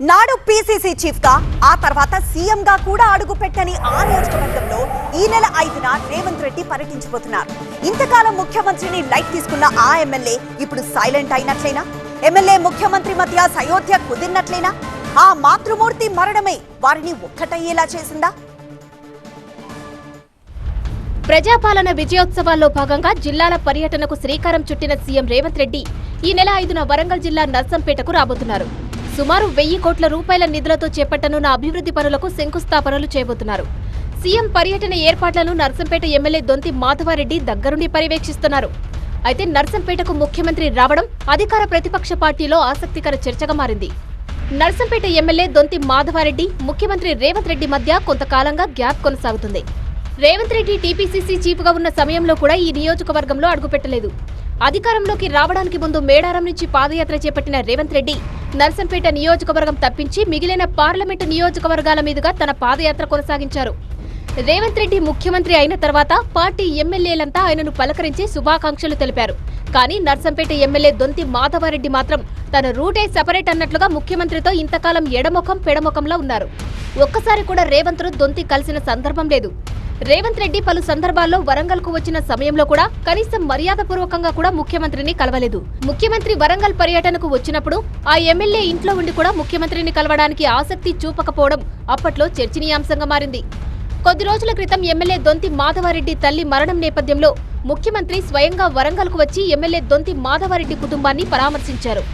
నాడు పీసీసీ చీఫ్గా ఆ తర్వాత సీఎం గా కూడా అడుగు పెట్టని ఆ నియోజకవర్గంలో ఈ నెల ఐదున రేవంత్ రెడ్డి పర్యటించబోతున్నారు. ఇంతకాలం ముఖ్యమంత్రిని లైట్ తీసుకున్న ఆ ఎమ్మెల్యే ఇప్పుడు సైలెంట్ అయినట్లేనా? ఎమ్మెల్యే ముఖ్యమంత్రి మధ్య సయోధ్య కుదిరినట్లేనా? ఆ మాతృమూర్తి మరణమే వారిని ఒక్కటయ్యేలా చేసిందా? ప్రజాపాలన విజయోత్సవాల్లో భాగంగా జిల్లాల పర్యటనకు శ్రీకారం చుట్టిన సీఎం రేవంత్ రెడ్డి ఈ నెల ఐదున వరంగల్ జిల్లా నర్సంపేటకు రాబోతున్నారు. సుమారు వెయ్యి కోట్ల రూపాయల నిధులతో చేపట్టనున్న అభివృద్ధి పనులకు శంకుస్థాపనలు చేయబోతున్నారు. సీఎం పర్యటన ఏర్పాట్లను నర్సంపేట ఎమ్మెల్యే దొంతి మాధవారెడ్డి దగ్గరుండి పర్యవేక్షిస్తున్నారు. అయితే నర్సంపేటకు ముఖ్యమంత్రి రావడం అధికార ప్రతిపక్ష పార్టీలో ఆసక్తికర చర్చగా మారింది. నర్సంపేట ఎమ్మెల్యే దొంతి మాధవారెడ్డి ముఖ్యమంత్రి రేవంత్ రెడ్డి మధ్య కొంతకాలంగా గ్యాప్ కొనసాగుతుంది. రేవంత్ రెడ్డి టీపీసీసీ చీఫ్గా ఉన్న సమయంలో కూడా ఈ నియోజకవర్గంలో అడుగుపెట్టలేదు. అధికారంలోకి రావడానికి ముందు మేడారం నుంచి పాదయాత్ర చేపట్టిన రేవంత్ రెడ్డి నర్సంపేట నియోజకవర్గం తప్పించి మిగిలిన పార్లమెంటు నియోజకవర్గాల మీదుగా తన పాదయాత్ర కొనసాగించారు. రేవంత్ రెడ్డి ముఖ్యమంత్రి అయిన తర్వాత పార్టీ ఎమ్మెల్యేలంతా ఆయనను పలకరించి శుభాకాంక్షలు తెలిపారు. కానీ నర్సంపేట ఎమ్మెల్యే దొంతి మాధవారెడ్డి మాత్రం తన రూటే సెపరేట్ అన్నట్లుగా ముఖ్యమంత్రితో ఇంతకాలం ఎడముఖం పెడముఖంలో ఉన్నారు. ఒక్కసారి కూడా రేవంత్ దొంతి కలిసిన సందర్భం లేదు. రేవంత్ రెడ్డి పలు సందర్భాల్లో వరంగల్కు వచ్చిన సమయంలో కూడా కనీసం మర్యాదపూర్వకంగా కూడా ముఖ్యమంత్రిని కలవలేదు. ముఖ్యమంత్రి వరంగల్ పర్యటనకు వచ్చినప్పుడు ఆ ఎమ్మెల్యే ఇంట్లో ఉండి కూడా ముఖ్యమంత్రిని కలవడానికి ఆసక్తి చూపకపోవడం అప్పట్లో చర్చనీయాంశంగా మారింది. కొద్ది రోజుల క్రితం ఎమ్మెల్యే దొంతి మాధవారెడ్డి తల్లి మరణం నేపథ్యంలో ముఖ్యమంత్రి స్వయంగా వరంగల్కు వచ్చి ఎమ్మెల్యే దొంతి మాధవారెడ్డి కుటుంబాన్ని పరామర్శించారు.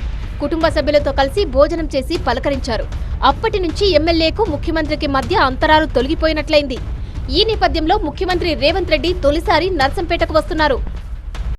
కుటుంబ సభ్యులతో కలిసి భోజనం చేసి పలకరించారు. అప్పటి నుంచి ఎమ్మెల్యేకు ముఖ్యమంత్రికి మధ్య అంతరాలు తొలగిపోయినట్లయింది. ఈ నేపథ్యంలో ముఖ్యమంత్రి రేవంత్ రెడ్డి తొలిసారి నర్సంపేటకు వస్తున్నారు.